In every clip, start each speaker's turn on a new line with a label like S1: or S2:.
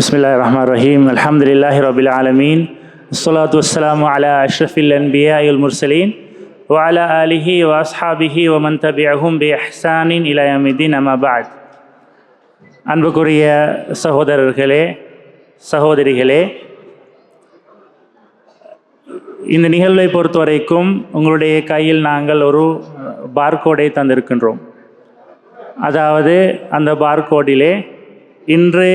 S1: বিসমিল্লাহ রহমান রহিম আলহামদুলিল্লাহ রবিল আলমিন সালাত ওসালাম আলা আশরফিল বিয়াউল মুরসলিন ওয়ালা আলিহি ওয়াসহাবিহি ওমন তবিয়াহুম বি আহসানিন ইলায়ামিদ্দিন আমাবাদ அன்புக்குரிய சகோதரர்களே சகோதரிகளே இந்த நிகழ்வை பொறுத்தவரைக்கும் உங்களுடைய கையில் நாங்கள் ஒரு பார்கோடை தந்திருக்கின்றோம் அதாவது அந்த பார்கோடிலே இன்று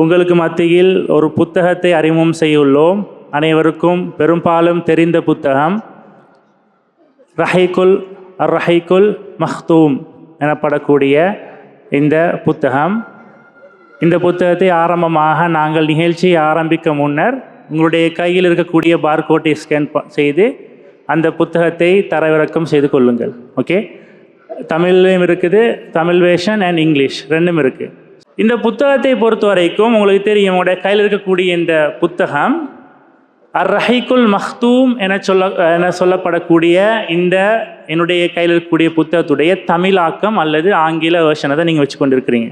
S1: உங்களுக்கு மத்தியில் ஒரு புத்தகத்தை அறிமுகம் செய்துள்ளோம் அனைவருக்கும் பெரும்பாலும் தெரிந்த புத்தகம். ரஹைக்குல் அர் ரஹைக்குல் மஹ்தூம் எனப்படக்கூடிய இந்த புத்தகம். இந்த புத்தகத்தை ஆரம்பமாக நாங்கள் நிகழ்ச்சியை ஆரம்பிக்க முன்னர் உங்களுடைய கையில் இருக்கக்கூடிய பார்கோட்டை ஸ்கேன் செய்து அந்த புத்தகத்தை தரவிறக்கம் செய்து கொள்ளுங்கள். ஓகே தமிழ்லையும் இருக்குது தமிழ் வேஷன் அண்ட் இங்கிலீஷ் ரெண்டும் இருக்குது இந்த புத்தகத்தை பொறுத்த வரைக்கும் உங்களுக்கு தெரியும் உங்களுடைய கையில் இருக்கக்கூடிய இந்த புத்தகம் அர் ரஹைக்குல் மஹ்தூம் என சொல்ல என சொல்லப்படக்கூடிய இந்த என்னுடைய கையில் இருக்கக்கூடிய புத்தகத்துடைய தமிழாக்கம் அல்லது ஆங்கில வேர்ஷனை தான் நீங்கள் வச்சு கொண்டிருக்கிறீங்க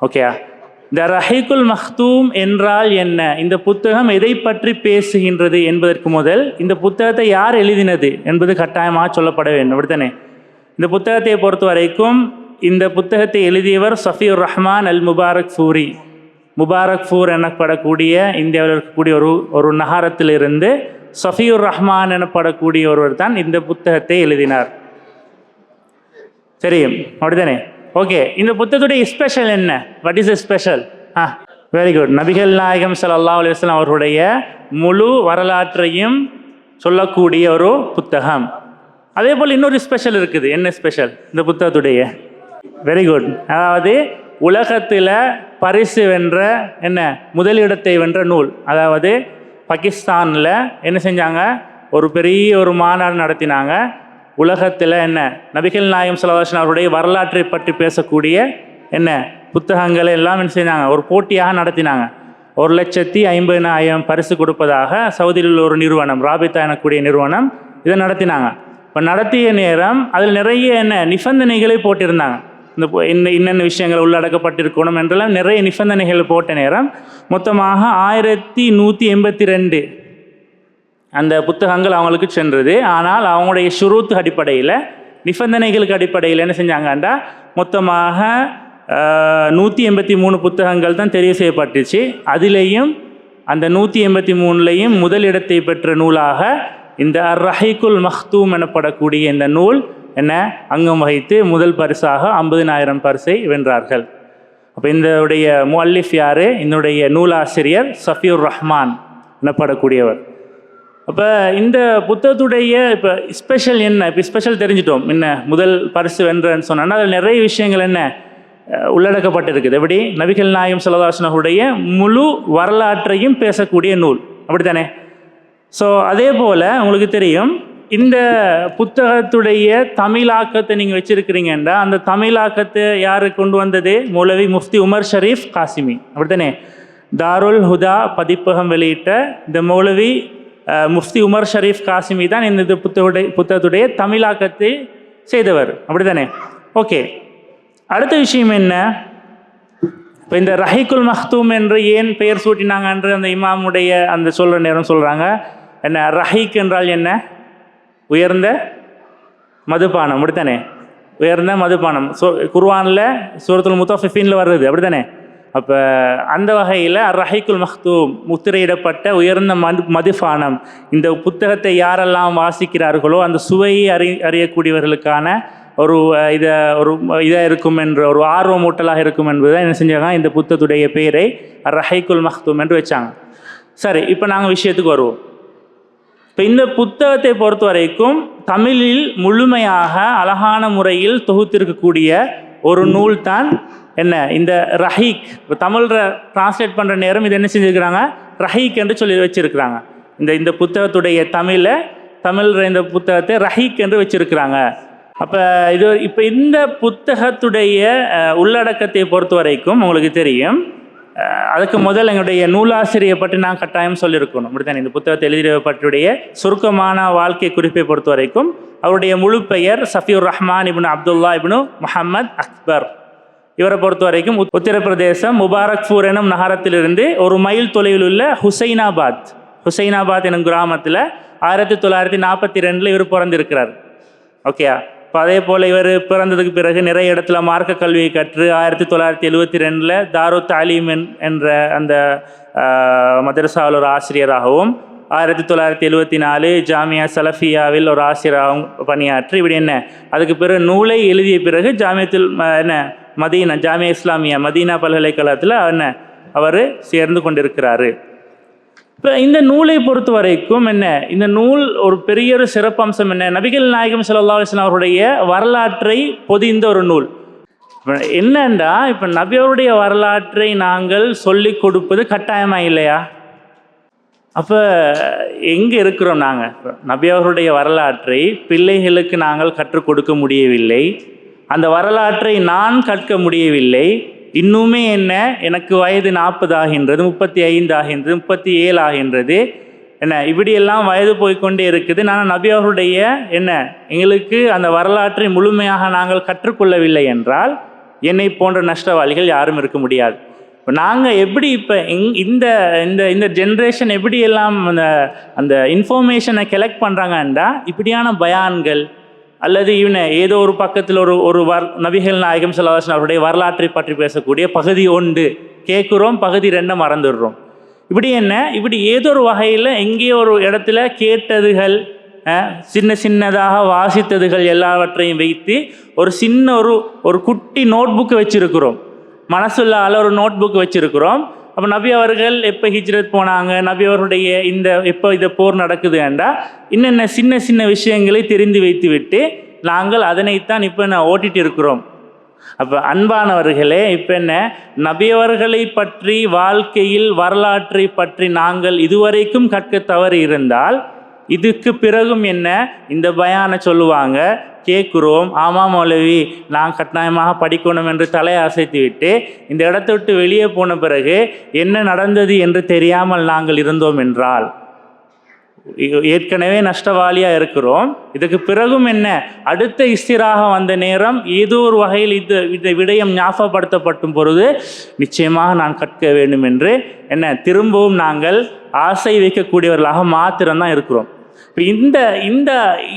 S1: ஓகேயா இந்த ரஹைக்குல் மஹ்தூம் என்றால் என்ன? இந்த புத்தகம் எதை பற்றி பேசுகின்றது என்பதற்கு முதல் இந்த புத்தகத்தை யார் எழுதினது என்பது கட்டாயமாக சொல்லப்பட வேண்டும். அப்படித்தானே? இந்த புத்தகத்தை பொறுத்த வரைக்கும் இந்த புத்தகத்தை எழுதியவர் சஃபியுர் ரஹ்மான் அல் முபாரக் ஃபூரி. முபாரக் ஃபூர் எனப்படக்கூடிய இந்தியாவில் இருக்கக்கூடிய ஒரு ஒரு நகரத்திலிருந்து சஃபியுர் ரஹ்மான் எனப்படக்கூடிய ஒருவர் தான் இந்த புத்தகத்தை எழுதினார். தெரியும். அப்படிதானே ஓகே. இந்த புத்தகத்துடைய ஸ்பெஷல் என்ன? What is special ah very good நபிகள் நாயகம் ஸல்லல்லாஹு அலைஹி அவர்களுடைய முழு வரலாற்றையும் சொல்லக்கூடிய ஒரு புத்தகம். அதே போல் இன்னொரு ஸ்பெஷல் இருக்குது. என்ன ஸ்பெஷல் இந்த புத்தகத்துடைய. வெரி குட் அதாவது உலகத்தில் பரிசு வென்ற என்ன? முதலிடத்தை வென்ற நூல். அதாவது பாகிஸ்தானில் என்ன செஞ்சாங்க? ஒரு பெரிய ஒரு மாநாடு நடத்தினாங்க. உலகத்தில் என்ன? நபிகள் நாயம் சலவாசன் அவருடைய வரலாற்றை பற்றி பேசக்கூடிய என்ன? புத்தகங்களை எல்லாம் என்ன செஞ்சாங்க? ஒரு போட்டியாக நடத்தினாங்க. ஒரு லட்சத்தி ஐம்பதினாயிரம் பரிசு கொடுப்பதாக சவுதியில் உள்ள ஒரு நிறுவனம் ராபிதா எனக்கூடிய நிறுவனம் இதை நடத்தினாங்க. இப்போ நடத்திய நேரம் அதில் நிறைய என்ன? நிபந்தனைகளை போட்டிருந்தாங்க. இந்த என்ன என்னென்ன இன்னென்ன விஷயங்கள் உள்ளடக்கப்பட்டிருக்கணும் என்றெல்லாம் நிறைய நிபந்தனைகள் போட்ட நேரம் மொத்தமாக ஆயிரத்தி நூற்றி எண்பத்தி ரெண்டு அந்த புத்தகங்கள் அவங்களுக்கு சென்றது. ஆனால் அவங்களுடைய சுருத்து அடிப்படையில் நிபந்தனைகளுக்கு அடிப்படையில் என்ன செஞ்சாங்கண்டா மொத்தமாக நூற்றி எண்பத்தி மூணு புத்தகங்கள் தான் தெரிவு செய்யப்பட்டுச்சு. அதிலேயும் அந்த நூற்றி எண்பத்தி மூணுலேயும் முதலிடத்தை பெற்ற நூலாக இந்த ரஹைக்குல் மஹ்தூம் எனப்படக்கூடிய இந்த நூல் என்ன? அங்கம் வகித்து முதல் பரிசாக ஐம்பதினாயிரம் பரிசை வென்றார்கள். அப்போ இந்த முஅல்லிஃப் யார்? என்னுடைய நூலாசிரியர் சஃபியுர் ரஹ்மான் எனப்படக்கூடியவர். அப்போ இந்த புத்தகத்துடைய இப்போ ஸ்பெஷல் என்ன? இப்போ ஸ்பெஷல் தெரிஞ்சிட்டோம். என்ன? முதல் பரிசு வென்றன்னு சொன்னா அதில் நிறைய விஷயங்கள் என்ன? உள்ளடக்கப்பட்டிருக்குது. எப்படி? நபிகள் நாயம் சல்லதாசனருடைய முழு வரலாற்றையும் பேசக்கூடிய நூல். அப்படித்தானே? ஸோ அதே போல் உங்களுக்கு தெரியும் இந்த புத்தகத்துடைய தமிழாக்கத்தை நீங்கள் வச்சுருக்கிறீங்கன்னா அந்த தமிழாக்கத்தை யார் கொண்டு வந்தது? மௌலவி முஃப்தி உமர் ஷரீஃப் காசிமி. அப்படித்தானே? தாருல் ஹுதா பதிப்பகம் வெளியிட்ட இந்த மௌலவி முஃப்தி உமர் ஷரீஃப் காசிமி தான் இந்த இது புத்தகத்துடைய புத்தகத்துடைய தமிழாக்கத்தை செய்தவர். அப்படித்தானே? ஓகே. அடுத்த விஷயம் என்ன? இப்போ இந்த ரஹிகுல் மஹ்தூம் என்று ஏன் பெயர் சூட்டினாங்க என்று அந்த இமாமுடைய அந்த சொல்கிற நேரம் சொல்கிறாங்க என்ன ரஹீக் என்றால் என்ன? உயர்ந்த மதுபானம் அப்படித்தானே? உயர்ந்த மதுபானம். ஸோ குர்வானில் சூரத்துல் முத்தஃபிஃபின்ல வருது அப்படித்தானே? அப்போ அந்த வகையில் ரஹைக்குல் மஹ்தூம் முத்திரையிடப்பட்ட உயர்ந்த மது மதுபானம். இந்த புத்தகத்தை யாரெல்லாம் வாசிக்கிறார்களோ அந்த சுவையை அறி அறியக்கூடியவர்களுக்கான ஒரு இதை ஒரு இதாக இருக்கும் என்ற ஒரு ஆர்வமூட்டலாக இருக்கும் என்பதுதான் என்ன செஞ்சாங்க? இந்த புத்தத்துடைய பெயரை ரஹைக்குல் மஹ்தூம் என்று வச்சாங்க. சரி இப்போ நாங்கள் விஷயத்துக்கு வருவோம். இப்போ இந்த புத்தகத்தை பொறுத்த வரைக்கும் தமிழில் முழுமையாக அழகான முறையில் தொகுத்திருக்கக்கூடிய ஒரு நூல் தான் என்ன? இந்த ரஹீக். இப்போ தமிழில் டிரான்ஸ்லேட் பண்ணுற நேரம் இது என்ன செஞ்சுருக்கிறாங்க? ரஹீக் என்று சொல்லி வச்சிருக்கிறாங்க. இந்த இந்த புத்தகத்துடைய தமிழை தமிழில் இந்த புத்தகத்தை ரஹீக் என்று வச்சிருக்கிறாங்க. அப்போ இது இப்போ இந்த புத்தகத்துடைய உள்ளடக்கத்தை பொறுத்த வரைக்கும் உங்களுக்கு தெரியும். அதுக்கு முதல் எங்களுடைய நூலாசிரியை பற்றி நான் கட்டாயம் சொல்லியிருக்கணும். அப்படித்தானே இந்த புத்தகத்தை எழுதிய பற்றியுடைய சுருக்கமான வாழ்க்கை குறிப்பை பொறுத்த வரைக்கும் அவருடைய முழு பெயர் சஃபியுர் ரஹ்மான் இப்னு அப்துல்லா இப்னு முஹம்மத் அக்பர். இவரை பொறுத்த வரைக்கும் உத்- உத்தரப்பிரதேசம் முபாரக்பூர் எனும் நகரத்திலிருந்து ஒரு மைல் தொலைவில் உள்ள ஹுசைனாபாத் ஹுசைனாபாத் எனும் கிராமத்தில் ஆயிரத்தி தொள்ளாயிரத்தி நாற்பத்தி ரெண்டில் இவர் பிறந்திருக்கிறார். ஓகேயா? அதே போல் இவர் பிறந்ததுக்கு பிறகு நிறைய இடத்துல மார்க்க கல்வியை கற்று ஆயிரத்தி தொள்ளாயிரத்தி எழுவத்தி ரெண்டில் தாரு தாலீம் என்ற அந்த மதரசாவில் ஒரு ஆசிரியராகவும் ஆயிரத்தி தொள்ளாயிரத்தி எழுவத்தி நாலு ஜாமியா சலஃபியாவில் ஒரு ஆசிரியராகவும் பணியாற்றி இப்படி என்ன அதுக்கு பிறகு நூலை எழுதிய பிறகு ஜாமியத்தில் என்ன மதீனா ஜாமியா இஸ்லாமியா மதீனா பல்கலைக்கழகத்தில் என்ன அவர் சேர்ந்து கொண்டிருக்கிறாரு. இப்போ இந்த நூலை பொறுத்த வரைக்கும் என்ன? இந்த நூல் ஒரு பெரிய ஒரு சிறப்பம்சம் என்ன? நபிகள் நாயகம் ஸல்லல்லாஹு அவருடைய வரலாற்றை பொதிந்த ஒரு நூல். இப்போ என்னண்டா? இப்போ நபியருடைய வரலாற்றை நாங்கள் சொல்லிக் கொடுப்பது கட்டாயமாக இல்லையா? அப்போ எங்கே இருக்கிறோம் நாங்கள் நபி அவருடைய வரலாற்றை பிள்ளைகளுக்கு நாங்கள் கற்றுக் கொடுக்க முடியவில்லை. அந்த வரலாற்றை நான் கற்க முடியவில்லை. இன்னுமே என்ன? எனக்கு வயது நாற்பது ஆகின்றது முப்பத்தி ஐந்து ஆகின்றது முப்பத்தி ஏழு ஆகின்றது. என்ன? இப்படியெல்லாம் வயது போய்க்கொண்டே இருக்குது. நான் நபி அவருடைய என்ன? எங்களுக்கு அந்த வரலாற்றை முழுமையாக நாங்கள் கற்றுக்கொள்ளவில்லை என்றால் என்னை போன்ற நஷ்டவாளிகள் யாரும் இருக்க முடியாது. இப்போ நாங்கள் எப்படி இப்போ இங் இந்த இந்த இந்த ஜென்ரேஷன் எப்படியெல்லாம் அந்த அந்த இன்ஃபர்மேஷனை கலெக்ட் பண்ணுறாங்கன்றா இப்படியான பயான்கள் அல்லது இவனை ஏதோ ஒரு பக்கத்தில் ஒரு ஒரு வர் நபிகள் நாயகம் சல்லாஹன் அவருடைய வரலாற்றை பற்றி பேசக்கூடிய பகுதி ஒன்று. கேட்குறோம் பகுதி ரெண்டை மறந்துடுறோம். இப்படி என்ன? இப்படி ஏதோ ஒரு வகையில் எங்கேயோ ஒரு இடத்துல கேட்டதுகள் சின்ன சின்னதாக வாசித்ததுகள் எல்லாவற்றையும் வைத்து ஒரு சின்ன ஒரு ஒரு குட்டி நோட் புக் வச்சுருக்கிறோம் மனசுள்ளால ஒரு நோட் புக் வச்சுருக்கிறோம். அப்போ நபி அவர்கள் எப்போ ஹிஜ்ரத் போனாங்க? நபி அவர்களுடைய இந்த எப்போ இந்த போர் நடக்குது என்றால் இன்னென்ன சின்ன சின்ன விஷயங்களை தெரிந்து வைத்து விட்டு நாங்கள் அதனைத்தான் இப்போ நான் ஓட்டிட்டு இருக்கிறோம். அப்போ அன்பானவர்களே இப்போ என்ன? நபியவர்களை பற்றி வாழ்க்கையில் வரலாற்றை பற்றி நாங்கள் இதுவரைக்கும் கற்க தவறி இருந்தால் இதுக்கு பிறகும் என்ன? இந்த பயானை சொல்லுவாங்க கேட்குறோம் ஆமாம் மௌலவி நான் கட்டாயமாக படிக்கணும் என்று தலையை அசைத்து விட்டு இந்த இடத்தை விட்டு வெளியே போன பிறகு என்ன நடந்தது என்று தெரியாமல் நாங்கள் இருந்தோம் என்றால் ஏற்கனவே நஷ்டவாளியாக இருக்கிறோம். இதுக்கு பிறகும் என்ன? அடுத்த இஸ்திராக வந்த நேரம் ஏதோ ஒரு வகையில் இது இந்த விடயம் ஞாபகப்படுத்தப்படும் பொழுது நிச்சயமாக நான் கற்க வேண்டும் என்று என்ன திரும்பவும் நாங்கள் ஆசை வைக்கக்கூடியவர்களாக மாத்திரம்தான் இருக்கிறோம். இப்போ இந்த இந்த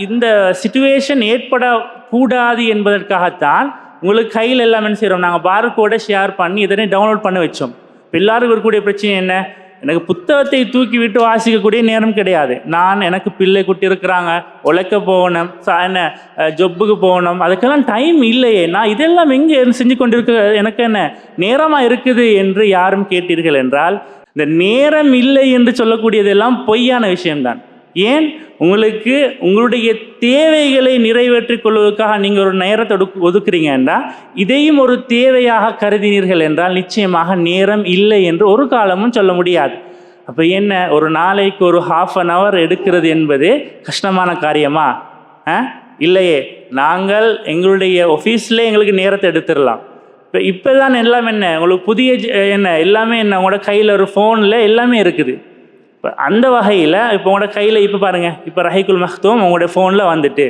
S1: இந்த சுச்சுவேஷன் ஏற்படக்கூடாது என்பதற்காகத்தான் உங்களுக்கு கையில் எல்லாம் என்ன செய்கிறோம் நாங்கள் பார்கோட ஷேர் பண்ணி இதனை டவுன்லோட் பண்ண வச்சோம். இப்போ எல்லாருக்கும் இருக்கக்கூடிய பிரச்சனை என்ன? எனக்கு புத்தகத்தை தூக்கி விட்டு வாசிக்கக்கூடிய நேரம் கிடையாது. நான் எனக்கு பிள்ளை குட்டி இருக்கிறாங்க உழைக்க போகணும் என்ன ஜொப்புக்கு போகணும் அதுக்கெல்லாம் டைம் இல்லையே. நான் இதெல்லாம் எங்கே செஞ்சு கொண்டிருக்க எனக்கு என்ன நேரமாக இருக்குது என்று யாரும் கேட்டீர்கள் என்றால் இந்த நேரம் இல்லை என்று சொல்லக்கூடியதெல்லாம் பொய்யான விஷயம்தான். ஏன் உங்களுக்கு உங்களுடைய தேவைகளை நிறைவேற்றிக் கொள்வதற்காக நீங்கள் ஒரு நேரத்தை ஒதுக்கு ஒதுக்குறீங்கன்னா இதையும் ஒரு தேவையாக கருதினீர்கள் என்றால் நிச்சயமாக நேரம் இல்லை என்று ஒரு காலமும் சொல்ல முடியாது. அப்போ என்ன ஒரு நாளைக்கு ஒரு ஹாஃப் அன் ஹவர் எடுக்கிறது என்பது கஷ்டமான காரியமா? ஆ? இல்லையே. நாங்கள் எங்களுடைய ஆஃபீஸில் எங்களுக்கு நேரத்தை எடுத்துடலாம். இப்போ இப்போ தான் எல்லாம் என்ன உங்களுக்கு புதிய என்ன எல்லாமே என்ன உங்களோட கையில் ஒரு ஃபோனில் எல்லாமே இருக்குது. இப்போ அந்த வகையில் இப்போ உங்களோட கையில் இப்போ பாருங்கள் இப்போ ரஹிகுல் மஹ்தூம் உங்களுடைய ஃபோனில் வந்துட்டு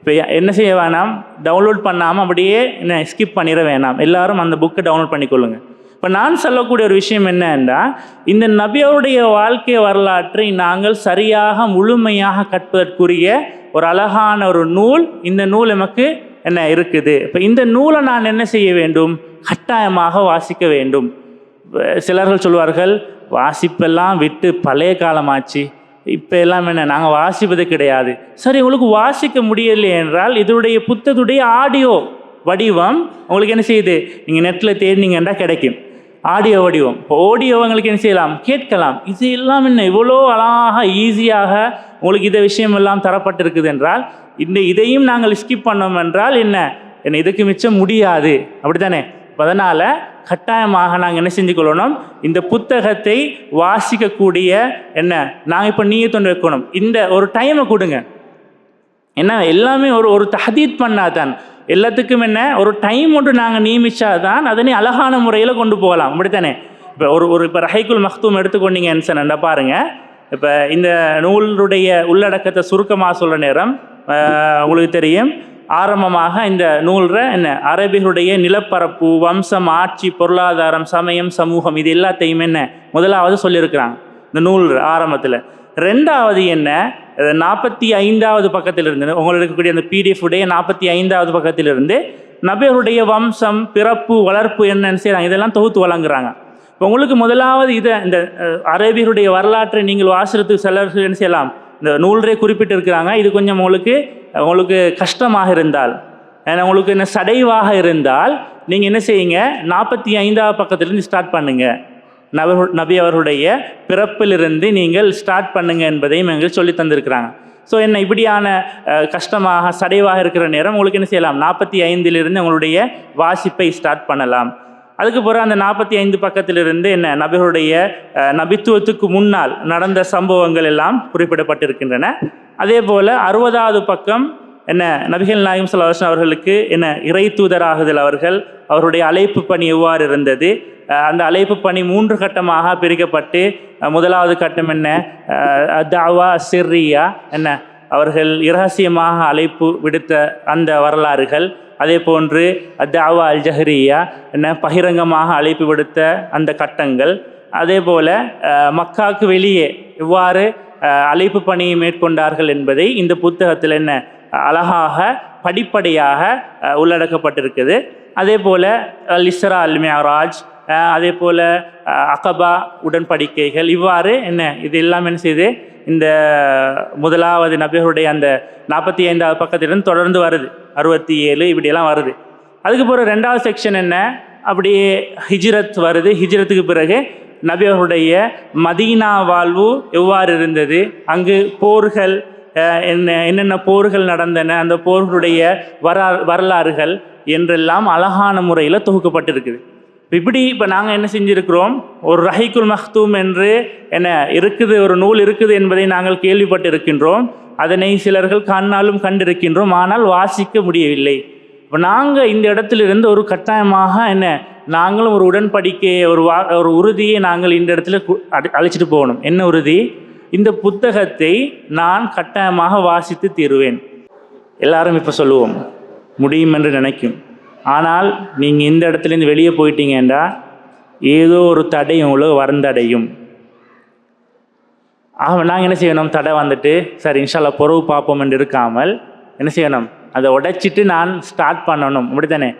S1: இப்போ என்ன செய்ய வேணாம் டவுன்லோட் பண்ணாமல் அப்படியே என்ன ஸ்கிப் பண்ணிட வேணாம். எல்லாரும் அந்த புக்கை டவுன்லோட் பண்ணிக்கொள்ளுங்க. இப்போ நான் சொல்லக்கூடிய ஒரு விஷயம் என்னன்னா இந்த நபியோருடைய வாழ்க்கை வரலாற்றை நாங்கள் சரியாக முழுமையாக கற்பதற்குரிய ஒரு அழகான ஒரு நூல் இந்த நூல் நமக்கு என்ன இருக்குது? இப்போ இந்த நூலை நான் என்ன செய்ய வேண்டும்? கட்டாயமாக வாசிக்க வேண்டும். சிலர்கள் சொல்வார்கள் வாசிப்பெல்லாம் விட்டு பழைய காலமாச்சு. இப்போ எல்லாம் என்ன நாங்கள் வாசிப்பது கிடையாது. சரி உங்களுக்கு வாசிக்க முடியலை என்றால் இதனுடைய புத்தகத்துடைய ஆடியோ வடிவம் உங்களுக்கு என்ன செய்யுது? நீங்கள் நெட்டில் தேடினீங்கன்னா கிடைக்கும். ஆடியோ வடிவம். இப்போ ஆடியோ உங்களுக்கு என்ன செய்யலாம்? கேட்கலாம். இது எல்லாம் என்ன இவ்வளோ அழகாக ஈஸியாக உங்களுக்கு இதை விஷயம் எல்லாம் தரப்பட்டிருக்குது என்றால் இந்த இதையும் நாங்கள் ஸ்கிப் பண்ணோம் என்றால் என்ன? என்ன இதுக்கு மிச்சம் முடியாது. அப்படி தானே அதனால் கட்டாயமாக நாங்கள் என்ன செஞ்சு கொள்ளணும் இந்த புத்தகத்தை வாசிக்கக்கூடிய என்ன? நாங்கள் இப்போ நீயே தொண்டு வைக்கணும் இந்த ஒரு டைமை கொடுங்க. என்ன? எல்லாமே ஒரு ஒரு தஹதீத் பண்ணாதான். எல்லாத்துக்கும் என்ன? ஒரு டைம் ஒன்று நாங்கள் நியமிச்சாதான் அதனை அழகான முறையில் கொண்டு போகலாம். அப்படித்தானே? இப்போ ஒரு ஒரு இப்போ ரஹைக்குல் மஹ்தூம் எடுத்துக்கொண்டீங்கன்னு சொன்னா? பாருங்கள் இப்போ இந்த நூலுடைய உள்ளடக்கத்தை சுருக்கமாக சொல்ல நேரம் உங்களுக்கு தெரியும். ஆரம்பமாக இந்த நூலில் என்ன? அரபிகளுடைய நிலப்பரப்பு வம்சம் ஆட்சி பொருளாதாரம் சமயம் சமூகம் இது எல்லாத்தையும் என்ன? முதலாவது சொல்லியிருக்கிறாங்க. இந்த நூல் ஆரம்பத்தில். ரெண்டாவது என்ன? நாற்பத்தி ஐந்தாவது பக்கத்திலிருந்து உங்களுக்கு இருக்கக்கூடிய அந்த பிடிஎஃப் உடைய நாற்பத்தி ஐந்தாவது பக்கத்திலிருந்து நபிகளுடைய வம்சம் பிறப்பு வளர்ப்பு என்னன்னு செய்கிறாங்க இதெல்லாம் தொகுத்து வழங்குறாங்க. இப்போ உங்களுக்கு முதலாவது இதை இந்த அரேபியருடைய வரலாற்றை நீங்கள் வாசிறதுக்கு செல்ல என்ன செய்யலாம்? இந்த நூலரே குறிப்பிட்டிருக்கிறாங்க. இது கொஞ்சம் உங்களுக்கு உங்களுக்கு கஷ்டமாக இருந்தால் உங்களுக்கு என்ன சடைவாக இருந்தால் நீங்கள் என்ன செய்யுங்க? நாற்பத்தி ஐந்தாவது பக்கத்துலேருந்து ஸ்டார்ட் பண்ணுங்கள் நபர் நபி அவர்களுடைய பிறப்பிலிருந்து நீங்கள் ஸ்டார்ட் பண்ணுங்கள் என்பதையும் எங்களுக்கு சொல்லி தந்திருக்கிறாங்க. ஸோ என்ன இப்படியான கஷ்டமாக சடைவாக இருக்கிற நேரம் உங்களுக்கு என்ன செய்யலாம்? நாற்பத்தி ஐந்திலிருந்து உங்களுடைய வாசிப்பை ஸ்டார்ட் பண்ணலாம். அதுக்கு பிறகு அந்த நாற்பத்தி ஐந்து பக்கத்திலிருந்து என்ன? நபிகளுடைய நபித்துவத்துக்கு முன்னால் நடந்த சம்பவங்கள் எல்லாம் குறிப்பிடப்பட்டிருக்கின்றன. அதே போல் அறுபதாவது பக்கம் என்ன? நபிகள் நாயகம் சலாஹன் அவர்களுக்கு என்ன? இறை தூதராகுதல் அவர்கள் அவருடைய அழைப்பு பணி எவ்வாறு இருந்தது? அந்த அழைப்பு பணி மூன்று கட்டமாக பிரிக்கப்பட்டு முதலாவது கட்டம் என்ன? தாவா சிர்ரியா என்ன? அவர்கள் இரகசியமாக அழைப்பு விடுத்த அந்த வரலாறுகள். அதே போன்று தாவா அல் ஜஹரியா என்ன பகிரங்கமாக அழைப்பு விடுத்த அந்த கட்டங்கள். அதே போல் மக்காவுக்கு வெளியே எவ்வாறு அழைப்பு பணியை மேற்கொண்டார்கள் என்பதை இந்த புத்தகத்தில் என்ன அழகாக படிப்படியாக உள்ளடக்கப்பட்டிருக்குது. அதே போல் அல் இஸ்ரா அல் மியாராஜ் அதே போல் அகபா உடன்படிக்கைகள் இவ்வாறு என்ன இது எல்லாம் என்ன செய்யுது இந்த முதலாவது நபிகளுடைய அந்த நாற்பத்தி ஐந்தாவது பக்கத்திலிருந்து தொடர்ந்து வருது. அறுபத்தி ஏழு இப்படியெல்லாம் வருது. அதுக்கு பிறகு ரெண்டாவது செக்ஷன் என்ன? அப்படியே ஹிஜ்ரத் வருது. ஹிஜ்ரத்துக்கு பிறகு நபியர்களுடைய மதீனா வாழ்வு எவ்வாறு இருந்தது? அங்கு போர்கள் என்ன என்னென்ன போர்கள் நடந்தன? அந்த போர்களுடைய வரா வரலாறுகள் என்றெல்லாம் அழகான முறையில் தொகுக்கப்பட்டிருக்குது. இப்படி இப்போ நாங்கள் என்ன செஞ்சுருக்கிறோம்? ஒரு ரஹைக்குல் மஹ்தூம் என்று என்ன இருக்குது ஒரு நூல் இருக்குது என்பதை நாங்கள் கேள்விப்பட்டு இருக்கின்றோம் அதனை சிலர்கள் கண்ணாலும் கண்டிருக்கின்றோம். ஆனால் வாசிக்க முடியவில்லை. இப்போ நாங்கள் இந்த இடத்திலிருந்து ஒரு கட்டாயமாக என்ன நாங்களும் ஒரு உடன்படிக்கையை ஒரு வா ஒரு உறுதியை நாங்கள் இந்த இடத்துல கு- அழைச்சிட்டு போகணும். என்ன உறுதி? இந்த புத்தகத்தை நான் கட்டாயமாக வாசித்து தீருவேன். எல்லாரும் இப்போ சொல்லுவோம். முடியும் என்று நினைக்கும். ஆனால் நீங்கள் இந்த இடத்துலேருந்து வெளியே போயிட்டீங்கன்னா ஏதோ ஒரு தடை உங்களுக்கு வறந்தடையும் ஆக நாங்கள் என்ன செய்யணும்? தடை வந்துட்டு சரி இன்ஷால்லா பொறவு பார்ப்போம் என்று இருக்காமல் என்ன செய்யணும்? அதை உடைச்சிட்டு நான் ஸ்டார்ட் பண்ணணும். அப்படித்தானே?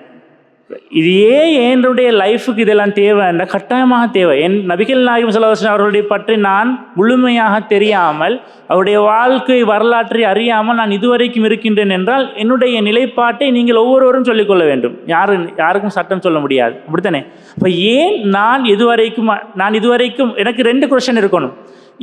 S1: இது ஏன் என்னுடைய லைஃபுக்கு இதெல்லாம் தேவை என்ற கட்டாயமாக தேவை. என் நபிகள் நாயகம் சல்லாஹன் அவர்களுடைய பற்றி நான் முழுமையாக தெரியாமல் அவருடைய வாழ்க்கை வரலாற்றை அறியாமல் நான் இதுவரைக்கும் இருக்கின்றேன் என்றால் என்னுடைய நிலைப்பாட்டை நீங்கள் ஒவ்வொருவரும் சொல்லிக்கொள்ள வேண்டும். யாரு யாருக்கும் சட்டம் சொல்ல முடியாது. அப்படித்தானே? அப்போ ஏன் நான் இதுவரைக்கும் நான் இதுவரைக்கும் எனக்கு ரெண்டு கொஷன் இருக்கணும்.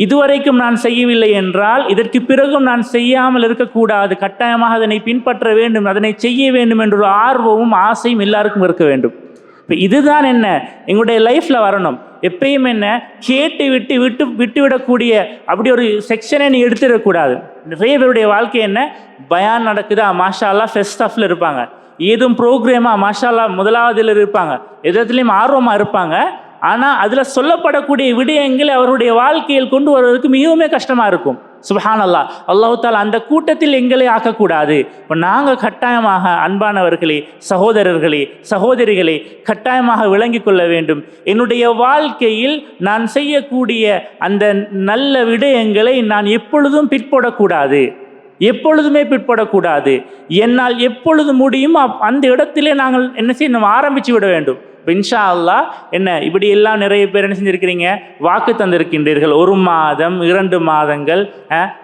S1: இதுவரைக்கும் நான் செய்யவில்லை என்றால் இதற்கு பிறகும் நான் செய்யாமல் இருக்கக்கூடாது. கட்டாயமாக அதனை பின்பற்ற வேண்டும் அதனை செய்ய வேண்டும் என்ற ஒரு ஆர்வமும் ஆசையும் எல்லாருக்கும் இருக்க வேண்டும். இப்போ இதுதான் என்ன? எங்களுடைய லைஃப்பில் வரணும். எப்பயும் என்ன? கேட்டு விட்டு விட்டு விட்டு விடக்கூடிய அப்படி ஒரு செக்ஷனை நீ எடுத்துடக்கூடாது நிறைய பேருடைய வாழ்க்கை என்ன? பயான் நடக்குதா? மாஷாலா ஃபெஸ்ட் ஆஃபில் இருப்பாங்க. ஏதும் ப்ரோக்ராமாக மாஷாலா முதலாவதில் இருப்பாங்க. எதுலேயும் ஆர்வமாக இருப்பாங்க. ஆனால் அதில் சொல்லப்படக்கூடிய விடயங்களை அவருடைய வாழ்க்கையில் கொண்டு வருவதற்கு மிகவும் கஷ்டமாக இருக்கும். சுபஹான் அல்லா அல்லாஹு அந்த கூட்டத்தில் எங்களை ஆக்கக்கூடாது. இப்போ நாங்கள் கட்டாயமாக அன்பானவர்களே சகோதரர்களே சகோதரிகளே கட்டாயமாக விளங்கி கொள்ள வேண்டும். என்னுடைய வாழ்க்கையில் நான் செய்யக்கூடிய அந்த நல்ல விடயங்களை நான் எப்பொழுதும் பிற்படக்கூடாது. எப்பொழுதுமே பிற்படக்கூடாது. என்னால் எப்பொழுது முடியும் அப்- அந்த இடத்திலே நாங்கள் என்ன செய்யணும் ஆரம்பித்து விட வேண்டும். இப்போ இன்ஷா அல்லாஹ் என்ன இப்படி எல்லாம் நிறைய பேர் என்ன செஞ்சுருக்கிறீங்க? வாக்கு தந்திருக்கின்றீர்கள். ஒரு மாதம் இரண்டு மாதங்கள்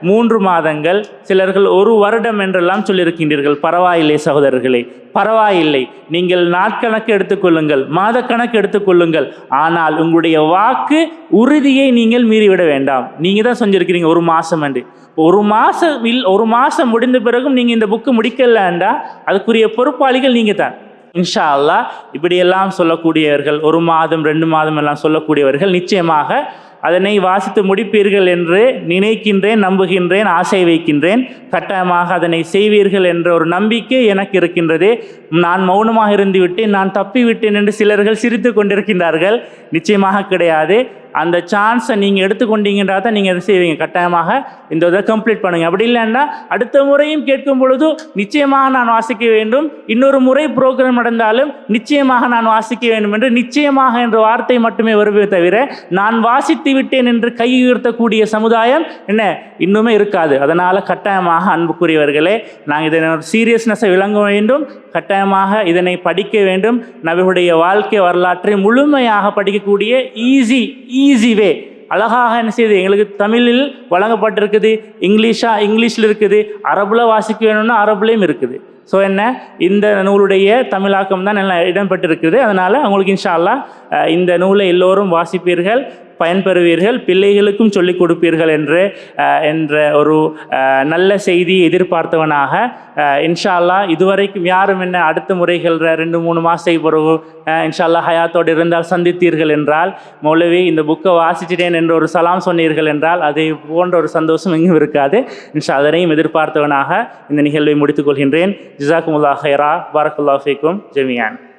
S1: மூன்று மாதங்கள் சிலர்கள் ஒரு வருடம் என்றெல்லாம் சொல்லியிருக்கின்றீர்கள் பரவாயில்லை சகோதரர்களே பரவாயில்லை. நீங்கள் நாட்கணக்கு எடுத்துக்கொள்ளுங்கள் மாதக்கணக்கு எடுத்துக்கொள்ளுங்கள். ஆனால் உங்களுடைய வாக்கு உறுதியை நீங்கள் மீறிவிட வேண்டாம். நீங்கள் தான் செஞ்சிருக்கிறீங்க ஒரு மாதம் என்று. ஒரு மாதம் இல் ஒரு மாதம் முடிந்த பிறகும் நீங்கள் இந்த புக்கு முடிக்கலண்டா? அதுக்குரிய பொறுப்பாளிகள் நீங்கள் தான். இன்ஷா அல்லாஹ் இப்படியெல்லாம் சொல்லக்கூடியவர்கள் ஒரு மாதம் ரெண்டு மாதம் எல்லாம் சொல்லக்கூடியவர்கள் நிச்சயமாக அதனை வாசித்து முடிப்பீர்கள் என்று நினைக்கின்றேன் நம்புகின்றேன் ஆசை வைக்கின்றேன். கட்டாயமாக அதனை செய்வீர்கள் என்ற ஒரு நம்பிக்கை எனக்கு இருக்கின்றது. நான் மௌனமாக இருந்து விட்டேன் நான் தப்பிவிட்டேன் என்று சிலர்கள் சிரித்து கொண்டிருக்கின்றார்கள். நிச்சயமாக கிடையாது. அந்த சான்ஸை நீங்கள் எடுத்துக்கொண்டீங்கன்றா தான் நீங்கள் எதை செய்வீங்க? கட்டாயமாக இந்த இதை கம்ப்ளீட் பண்ணுங்கள் அப்படி இல்லைன்னா அடுத்த முறையும் கேட்கும் பொழுது நிச்சயமாக நான் வாசிக்க வேண்டும். இன்னொரு முறை ப்ரோக்ராம் நடந்தாலும் நிச்சயமாக நான் வாசிக்க வேண்டும் என்று நிச்சயமாக என்ற வார்த்தை மட்டுமே வருவே தவிர நான் வாசித்து விட்டேன் என்று கை உயர்த்தக்கூடிய சமுதாயம் என்ன? இன்னுமே இருக்காது. அதனால் கட்டாயமாக அன்புக்குரியவர்களே நாங்கள் இதனை ஒரு சீரியஸ்னஸை விளங்க வேண்டும். கட்டாயமாக இதனை படிக்க வேண்டும். நபிகளுடைய வாழ்க்கை வரலாற்றை முழுமையாக படிக்கக்கூடிய ஈஸி ஈஸி வே அழகாக என்ன செய்யுது? எங்களுக்கு தமிழில் வழங்கப்பட்டிருக்குது இங்கிலீஷாக இங்கிலீஷில் இருக்குது அரபில் வாசிக்க வேணும்னா அரபுலேயும் இருக்குது. ஸோ என்ன? இந்த நூலுடைய தமிழாக்கம் தான் நல்லா இடம்பெற்றிருக்குது. அதனால் உங்களுக்கு இன்ஷா அல்லாஹ் இந்த நூலை எல்லோரும் வாசிப்பீர்கள் பயன்பெறுவீர்கள் பிள்ளைகளுக்கும் சொல்லிக் கொடுப்பீர்கள் என்று என்ற ஒரு நல்ல செய்தியை எதிர்பார்த்தவனாக இன்ஷால்லா இதுவரைக்கும் யாரும் என்ன அடுத்த முறைகள் ரெண்டு மூணு மாதத்தை பிறகு இன்ஷால்லா ஹயாத்தோடு இருந்தால் சந்தித்தீர்கள் என்றால் மௌலவி இந்த புக்கை வாசிச்சிட்டேன் என்று ஒரு சலாம் சொன்னீர்கள் என்றால் அதை போன்ற ஒரு சந்தோஷம் எங்கும் இருக்காது. இன்ஷா அதனையும் எதிர்பார்த்தவனாக இந்த நிகழ்வை جزاكم الله خيرا. بارك الله فيكم جميعا.